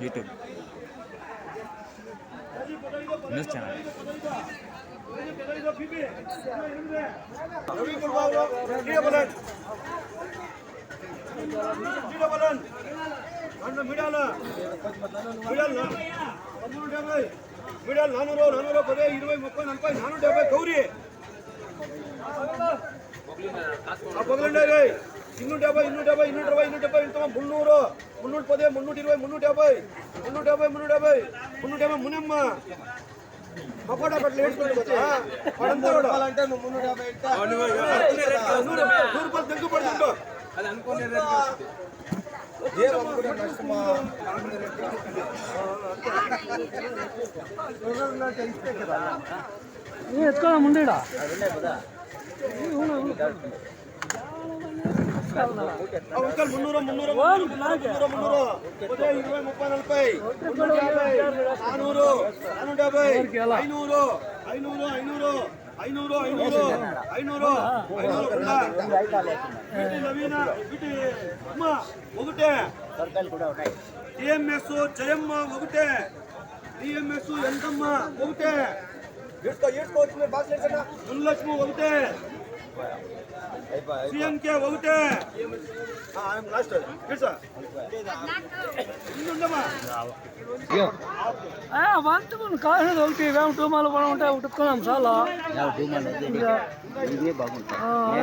YouTube news channel Ravi కుర్బాబు media బలన్ media బలన్ రెండు మీడియాల మీడియాల పదమూడు డెబ్బై మీడియాలు నానూరు నానూరు పదే ఇరవై ముప్పై నలభై నానూరు డెబ్బై గౌరీ ಇನ್ನೂರ ಡెಬ್ಬೈ ಇನ್ನೂರ ಡెಬ್ಬೈ ಇನ್ನೂರ ಡెಬ್ಬೈ ಇನ್ನೂರ ಡెಬ್ಬೈ ಇಂತ ಮುನ್ನೂರು ಮುನ್ನೂರ ಪದೇ ಮುನ್ನೂರ ಇರುವೈ ಮುನ್ನೂರ ಡెಬ್ಬೈ ಮುನ್ನೂರ ಡెಬ್ಬೈ ಮುನ್ನೂರ ಡెಬ್ಬೈ ಮುನ್ನೂರ ಡెಬ್ಬೈ ಮುನ್ನಮ್ಮ పకోడా పట్ల ఏడ్చుకుంటా పడంతా కూడా అంటే నువ్వు మున్నూట యాభై ఇస్తా. నూరు నూరు రూపాయలు తగ్గుపడుతుంటో ఏం అనుకునే కష్టమా? అనుకునే రేటు. అంకల్ మున్నూరు మున్నూరు మున్నూరు మున్నూరు ఇరవై ముప్పై నలభై మున్నూర యాభై నానూరు నానూర డెబ్బై ఐనూరు ఐనూరు ఐనూరు ఐనూరు ఐనూరు ఐనూరు ఐనూరు నవీన వీటి అమ్మ ఒకటే టిఎంఎస్ జయమ్మ ఒకటే టిఎంఎస్ ఎంతమ్మ బాక్స్? ముల్లక్ష్మి ఒకటే సిఎంకే ఒకటే. వంతుకుని కాసిన ఒకటి వేమ టూ మాలు పడ ఉంటాయి ఉట్టుకున్నాం చాలా బాగుంటుంది